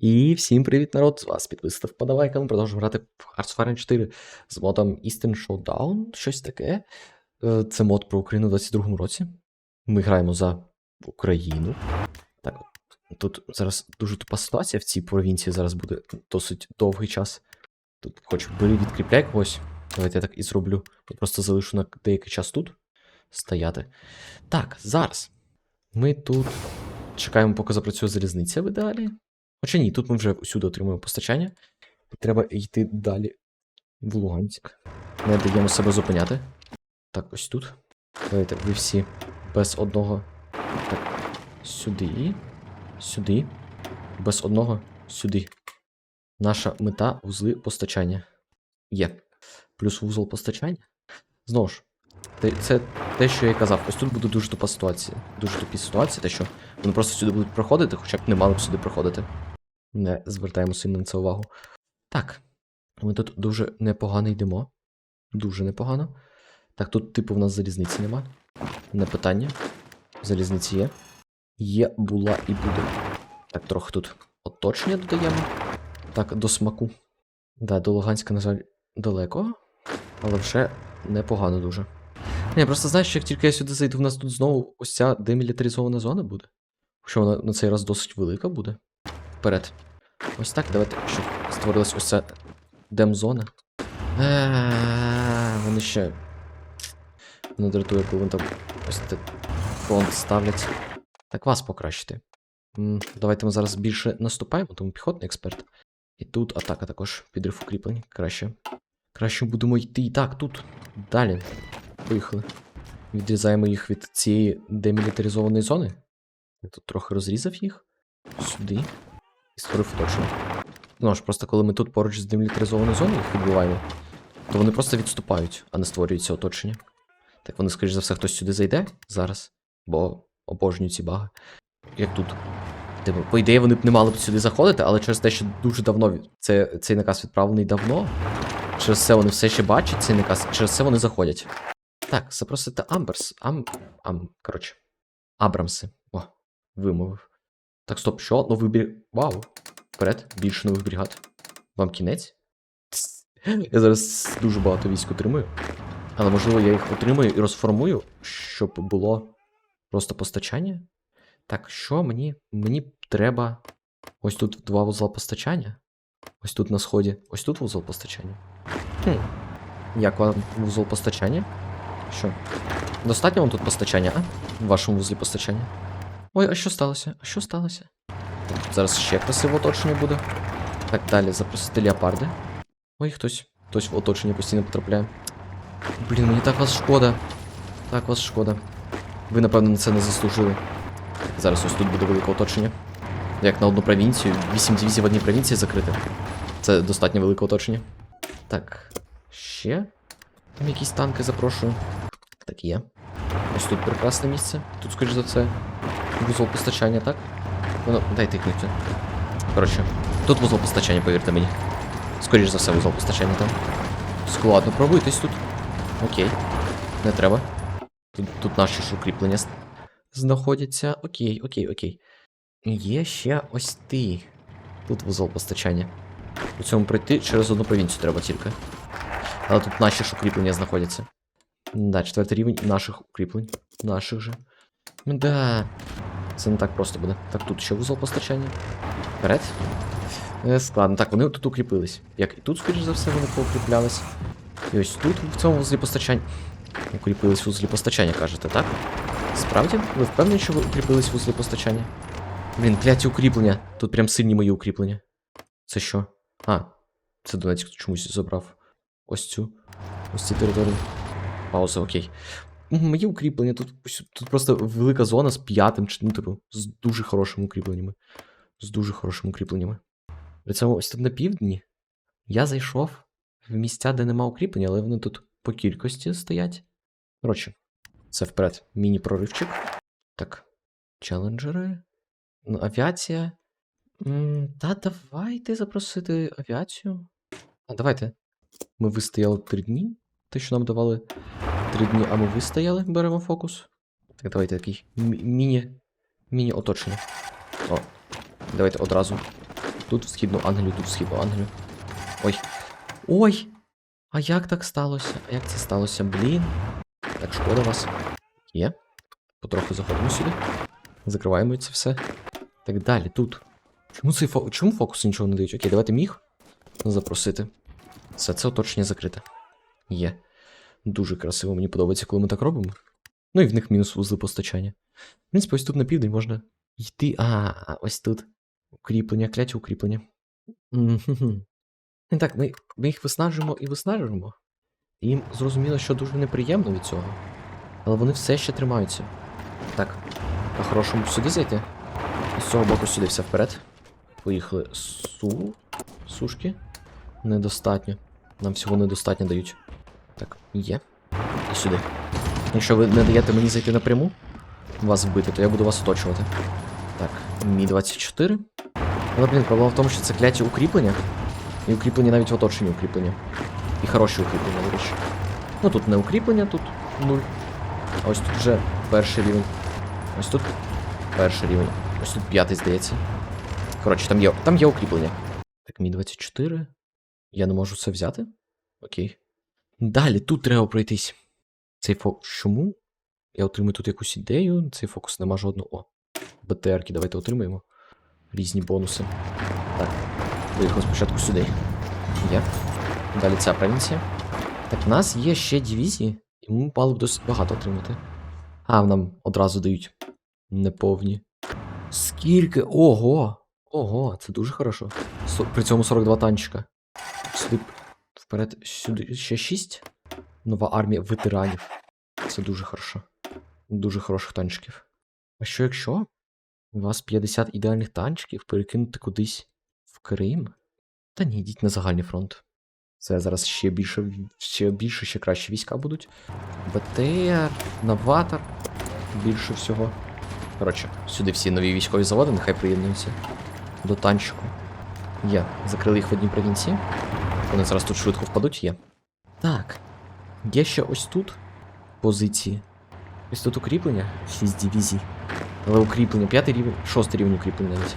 І всім привіт, народ! З вас підписав подавайка. Ми продовжуємо грати в Hearts of Iron 4 з модом Eastern Showdown, щось таке. Це мод про Україну у 22-му році. Ми граємо за Україну. Так, тут зараз дуже тупа ситуація в цій провінції зараз буде досить довгий час. Тут хоч бери відкріпляй когось. Давайте я так і зроблю. Просто залишу на деякий час тут стояти. Так, зараз. Ми тут чекаємо, поки запрацює залізниця в ідеалі. Хоча ні, тут ми вже усюди отримуємо постачання. Треба йти далі в Луганськ. Не даємо себе зупиняти. Так, ось тут. Давайте ви всі без одного. Так, сюди. Сюди. Без одного сюди. Наша мета вузли постачання. Є. Плюс вузол постачання. Знову ж, це те, що я казав. Ось тут буде дуже тупа ситуація. Дуже тупі ситуації, те, що вони просто сюди будуть проходити, хоча б не мали б сюди проходити. Не звертаємо сильно на це увагу. Так. Ми тут дуже непогано йдемо. Дуже непогано. Так, тут, типу, в нас залізниці нема. Не питання. Залізниці є. Є, була і буде. Так, трохи тут оточення додаємо. Так, до смаку. Да, до Луганська, на жаль, далеко. Але вже непогано дуже. Ні, просто знаєш, як тільки я сюди зайду, в нас тут знову ось ця демілітаризована зона буде. Що вона на цей раз досить велика буде. Вперед. Ось так, давайте, щоб створилась ця демзона. Е, Вони ще. Мене дратує, коли вони там ось фронт ставлять. Так вас покращити. Давайте ми зараз більше наступаємо, тому піхотний експерт. І тут атака також підрив укріплень. Краще. Краще будемо йти. Так, тут. Далі. Поїхали. Відрізаємо їх від цієї демілітаризованої зони. Я тут трохи розрізав їх. Сюди. І створив оточення. Ну ж, просто коли ми тут поруч з демілітаризованою зоною їх відбиваємо, то вони просто відступають, а не створюються оточення. Так вони, скоріш за все, хтось сюди зайде зараз, бо обожнюю ці баги. Як тут. Типу, по ідеї, вони б не мали б сюди заходити, але через те, що дуже давно це, цей наказ відправлений давно. Через це вони все ще бачать цей наказ, через це вони заходять. Так, запросити Амберс. Ам. Ам. Коротше. Абрамси. О, вимовив. Так, стоп, що? Новий брі... Вау. Вперед, більше нових бригад. Вам кінець? Я зараз дуже багато військ отримую. Але можливо я їх отримую і розформую, щоб було просто постачання. Так, що мені? Мені треба. Ось тут два вузла постачання. Ось тут на сході. Ось тут вузол постачання. Хм. Як вам вузол постачання? Що? Достатньо вам тут постачання, а? В вашому вузлі постачання? Ой, а що сталося? А що сталося? Зараз ще красиве оточення буде. Так, далі запросити леопарди. Ой, хтось. Хтось в оточення постійно потрапляє. Блін, мені так вас шкода. Так вас шкода. Ви, напевно, на це не заслужили. Зараз ось тут буде велике оточення. Як на одну провінцію. Вісім дивізій в одній провінції закрити. Це достатньо велике оточення. Так. Ще. Там якісь танки запрошую. Так є. Ось тут прекрасне місце. Тут, скоріш за все, вузол постачання, так? Воно, дайте кнути. Коротше, тут вузол постачання, повірте мені. Скоріш за все, вузол постачання там. Складно пробуйтесь тут. Окей. Не треба. Тут, тут наші ж укріплення знаходяться. Окей, окей, окей. Є ще ось ти. Тут вузол постачання. У цьому пройти через одну провінцію треба тільки. Але тут наші ж укріплення знаходяться. Да, четвертий рівень наших укріплень. Наших же. Да. Це не так просто буде. Так, тут ще вузол постачання. Вперед. Е, складно. Так, вони тут укріпились. Як і тут, скоріш за все, вони поукріплялись. І ось тут, в цьому вузлі постачання. Укріпились в вузлі постачання, кажете, так? Справді? Ви впевнені, що ви укріпились в вузлі постачання? Блін, кляті укріплення. Тут прям сильні мої укріплення. Це що? А, це Донецьк чомусь забрав. Ось цю. Ось ці території. Пауза, окей. М, Мої укріплення. Тут, тут просто велика зона з п'ятим, чи, ну, типу, з дуже хорошими укріпленнями. З дуже хорошими укріпленнями. При ось тут на півдні я зайшов в місця, де нема укріплення, але вони тут по кількості стоять. Коротше, це вперед. Міні-проривчик. Так. Челенджери. Ну, авіація. М, Та давайте запросити авіацію. А давайте. Ми вистояли три дні. Те, що нам давали три дні, а ми вистояли, беремо фокус. Так, давайте такий мі- міні. Міні-оточення. О. Давайте одразу Тут в східну Англію, тут в східну Англію. Ой. Ой! А як так сталося? А як це сталося? Блін. Так, шкода вас. Є. Потроху заходимо сюди. Закриваємо це все. Так далі, тут. Чому цей фокус? Чому фокус нічого не дають? Окей, давайте міг запросити. Все, це оточення закрите. Є. Дуже красиво, мені подобається, коли ми так робимо. Ну і в них мінус вузли постачання. В принципі, ось тут на південь можна йти. А, ось тут. Укріплення, кляті укріплення. І так, ми, ми їх виснажуємо і виснажуємо. Їм зрозуміло, що дуже неприємно від цього. Але вони все ще тримаються. Так, по-хорошому сюди зайти. З цього боку сюди все вперед. Поїхали. Су. Сушки. Недостатньо. Нам всього недостатньо дають. Так, є. І сюди. Якщо ви не даєте мені зайти напряму, вас вбити, то я буду вас оточувати. Так, Мі 24. Але, блін, проблема в тому, що це кляті укріплення. І укріплення навіть в оточенні укріплення. І хороші укріплення, до речі. Ну тут не укріплення, тут нуль. А ось тут вже перший рівень. Ось тут перший рівень. Ось тут п'ятий, здається. Коротше, там є, там є укріплення. Так, Мі 24. Я не можу це взяти? Окей. Далі, тут треба пройтись. Цей фокус. Чому? Я отримую тут якусь ідею. Цей фокус нема жодного. О. БТРки, давайте отримаємо. Різні бонуси. Так. Виїхав спочатку сюди. Є. Далі ця провінція. Так, в нас є ще дивізії, і ми мали б досить багато отримати. А, нам одразу дають неповні. Скільки? Ого! Ого, це дуже хорошо. При цьому 42 танчика. Сюди вперед, сюди ще 6. Нова армія ветеранів. Це дуже хорошо. Дуже хороших танчиків. А що якщо у вас 50 ідеальних танчиків перекинути кудись в Крим? Та ні, йдіть на загальний фронт. Це зараз ще більше, ще більше, ще краще війська будуть. БТР, Новатор, більше всього. Коротше, сюди всі нові військові заводи, нехай приєднуються до танчику. Є, закрили їх в одній провінції. Вони зараз тут швидко впадуть, є. Так. Є ще ось тут позиції. Ось тут укріплення, 6 дивізій. Але укріплення, п'ятий рівень, шостий рівень укріплення навіть.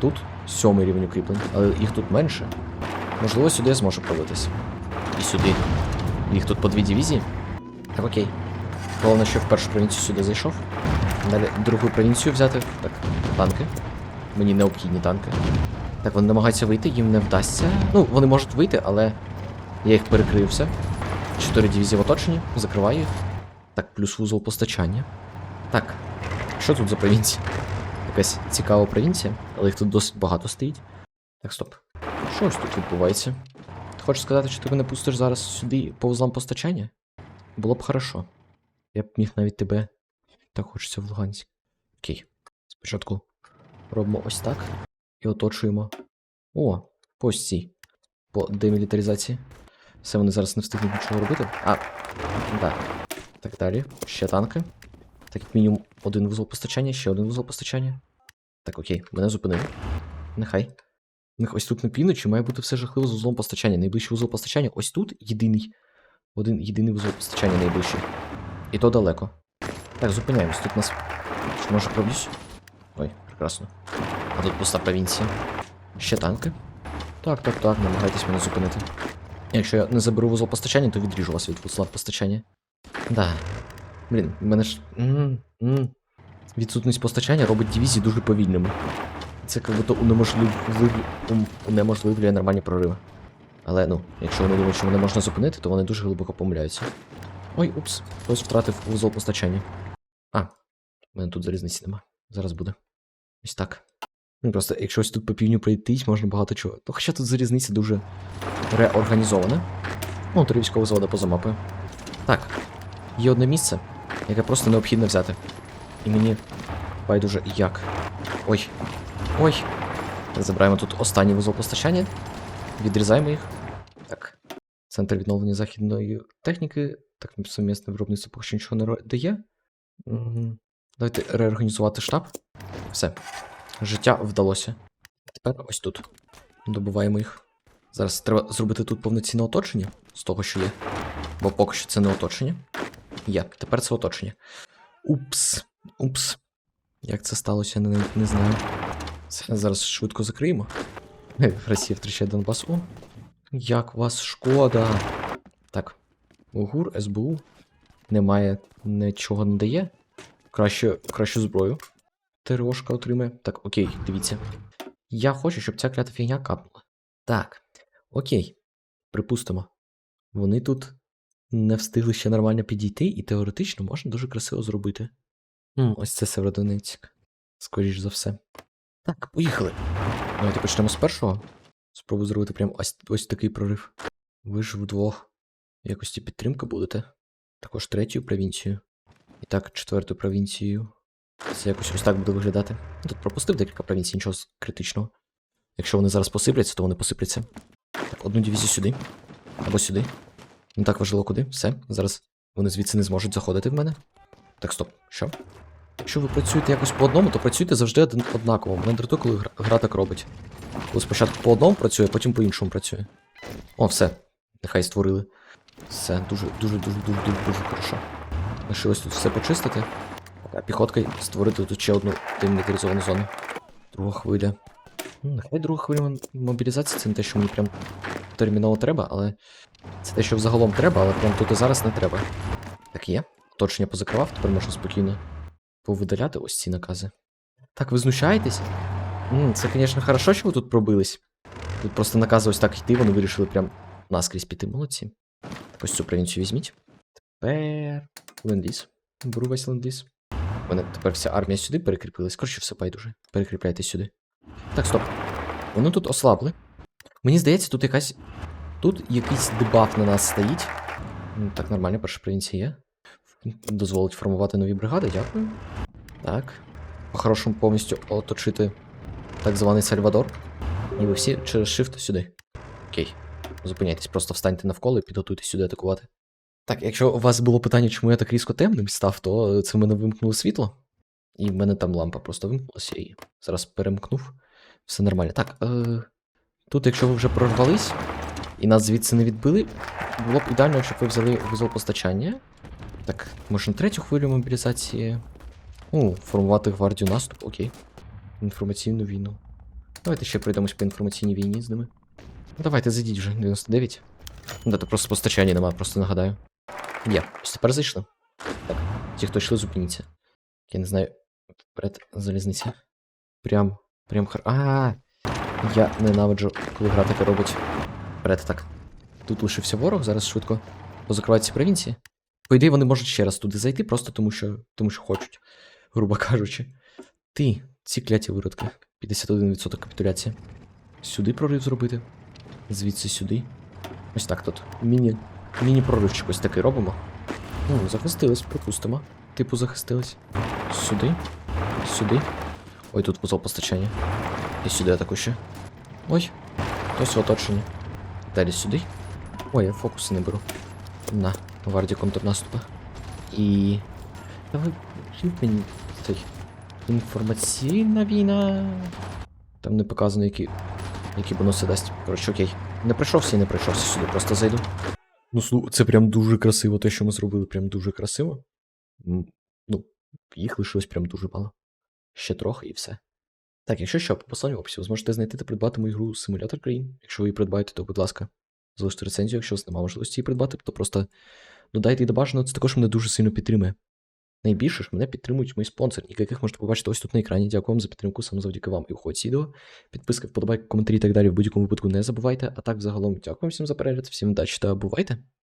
Тут сьомий рівень укріплень, але їх тут менше. Можливо, сюди я зможу пробитись. І сюди. Їх тут по дві дивізії. Так, окей. Головне, що в першу провінцію сюди зайшов. Далі другу провінцію взяти. Так, танки. Мені необхідні танки. Так, вони намагаються вийти, їм не вдасться. Ну, вони можуть вийти, але я їх перекрив все. Чотири дивізії в оточенні, закриваю їх. Так, плюс вузол постачання. Так, що тут за провінція? Якась цікава провінція, але їх тут досить багато стоїть. Так, стоп. Що ось тут відбувається? Ти хочеш сказати, що ти мене пустиш зараз сюди по вузлам постачання? Було б хорошо. Я б міг навіть тебе. Так хочеться в Луганськ. Окей. Спочатку робимо ось так. І оточуємо. О, по ось цій. По демілітаризації. Все, вони зараз не встигнуть нічого робити. А, так. Так далі. Ще танки. Так, як мінімум один вузол постачання, ще один вузол постачання. Так, окей, мене зупинили. Нехай. У них ось тут на півночі має бути все жахливо з вузлом постачання. Найближчий вузол постачання ось тут єдиний. Один єдиний вузол постачання найближчий. І то далеко. Так, зупиняємось. Тут нас. Може проб'юсь? Ой, прекрасно. А тут пуста провінція. Ще танки. Так, так, так, намагайтесь мене зупинити. Якщо я не заберу вузол постачання, то відріжу вас від вузла постачання. Да. Блін, в мене ж. м м Відсутність постачання робить дивізії дуже повільними. Це як будто унеможлив... унеможливлює нормальні прориви. Але ну, якщо вони думають, що мене можна зупинити, то вони дуже глибоко помиляються. Ой, упс, хтось втратив вузол постачання. А, в мене тут залізниці нема. Зараз буде. Ось так. Ну, просто, якщо ось тут по півню пройтись, можна багато чого. Ну, хоча тут залізниця дуже реорганізована. Ну, три військового заводу поза мапою. Так, є одне місце, яке просто необхідно взяти. І мені байдуже як. Ой. Ой. Забираємо тут останній вузол постачання. Відрізаємо їх. Так. Центр відновлення західної техніки. Так, сумісне виробництво поки що нічого не дає. Давайте реорганізувати штаб. Все. Життя вдалося. Тепер ось тут. Добуваємо їх. Зараз треба зробити тут повноцінне оточення з того, що є. Бо поки що це не оточення. Є, тепер це оточення. Упс. Упс. Як це сталося, не, не знаю. Це зараз швидко закриємо. Росія втрачає Донбас. О, як вас шкода. Так. УГУР, СБУ. Немає нічого не дає. Краще, кращу зброю. ТРОшка отримає. Так, окей, дивіться. Я хочу, щоб ця клята фігня капнула. Так. Окей. Припустимо. Вони тут не встигли ще нормально підійти, і теоретично можна дуже красиво зробити. М, ось це Северодонецьк. Скоріш за все. Так, поїхали. Давайте почнемо з першого. Спробую зробити прям ось, ось такий прорив. Ви ж вдвох якості підтримки будете. Також третю провінцію. І так, четверту провінцію. Це якось ось так буде виглядати. Тут пропустив декілька провінцій, нічого критичного. Якщо вони зараз посипляться, то вони посипляться. Так, одну дивізію сюди. Або сюди. Не так важливо куди. Все. Зараз вони звідси не зможуть заходити в мене. Так, стоп. Що? Якщо ви працюєте якось по одному, то працюйте завжди однаково. Мене дратує, коли гра, гра так робить. Коли спочатку по одному працює, потім по іншому працює. О, все. Нехай створили. Все, дуже, дуже, дуже, дуже, дуже, дуже хорошо. Лишилось тут все почистити. А піхоткою створити тут ще одну демілітаризовану зону. Друга хвиля. Ну, Нехай друга хвиля мобілізації це не те, що мені прям терміново треба, але це те, що взагалом треба, але прям тут і зараз не треба. Так є. Оточення позакривав, тепер можна спокійно повидаляти ось ці накази. Так, ви знущаєтесь? М, це, звісно, хорошо, що ви тут пробились. Тут просто накази ось так йти, вони вирішили прям наскрізь піти. Молодці. Ось цю провінцію візьміть. Тепер. Ленд-ліз. Беру ленд-ліз. Мене тепер вся армія сюди перекріпилась. Коротше, все байдуже. Перекріпляйте сюди. Так, стоп. Вони тут ослабли. Мені здається, тут якась. Тут якийсь дебаф на нас стоїть. Так, нормально, перша провінція є. Дозволить формувати нові бригади, дякую. Так. По-хорошому повністю оточити так званий Сальвадор. І ви всі через Shift сюди. Окей. Зупиняйтесь, просто встаньте навколо і підготуйтесь сюди атакувати. Так, якщо у вас було питання, чому я так різко темним став, то це в мене вимкнуло світло. І в мене там лампа просто вимкнулася і зараз перемкнув. Все нормально. Так, е, тут, якщо ви вже прорвались і нас звідси не відбили, було б ідеально, якщо б ви взяли вузол постачання. Так, може на третю хвилю мобілізації. О, формувати гвардію наступ, окей. Інформаційну війну. Давайте ще пройдемось по інформаційній війні з ними. Ну, Давайте зайдіть вже, 99. Ну, да, то просто постачання немає, просто нагадаю. Є, тепер зайшли. Так, ті, хто йшли, зупиніться. Я не знаю. Вперед, залізниця. Прям, прям хар. А, я ненавиджу, коли гра таке робить. Вперед, так. Тут лишився ворог, зараз швидко позакривають ці провінції. По ідеї, вони можуть ще раз туди зайти, просто тому що, тому що хочуть, грубо кажучи. Ти, ці кляті виродки. 51% капітуляція. Сюди прорив зробити. Звідси сюди. Ось так тут. Міні. Міні-проривчик ось такий робимо. Ну, захистились, припустимо. Типу захистились. Сюди. Сюди. Ой, тут вузол постачання. І сюди атаку ще. Ой. Хтось в оточенні. Далі сюди. Ой, я фокуси не беру. На, гвардія контрнаступа. І. Шліть мені цей. Інформаційна війна. Там не показано, які. Які бонуси дасть. Коротше, окей. Не прийшовся і не прийшовся сюди, просто зайду. Ну, це прям дуже красиво, те, що ми зробили, прям дуже красиво. Ну, їх лишилось прям дуже мало. Ще трохи і все. Так, якщо що, по посланню в описі, ви зможете знайти та придбати мою гру Симулятор країн. Якщо ви її придбаєте, то, будь ласка, залиште рецензію, якщо у вас немає можливості її придбати, то просто додайте її до бажаного, це також мене дуже сильно підтримує. Найбільше ж мене підтримують мої спонсори, яких можете побачити ось тут на екрані. Дякую вам за підтримку саме завдяки вам і уходь відео. Підписка, вподобайки, коментарі і так далі в будь-якому випадку не забувайте. А так, загалом, дякую всім за перегляд, всім удачі та бувайте!